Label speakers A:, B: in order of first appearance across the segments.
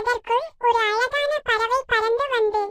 A: அதற்குள் ஒரு அழகான பறவை பறந்து வந்து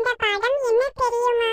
A: இந்த படம் என்ன தெரியுமா?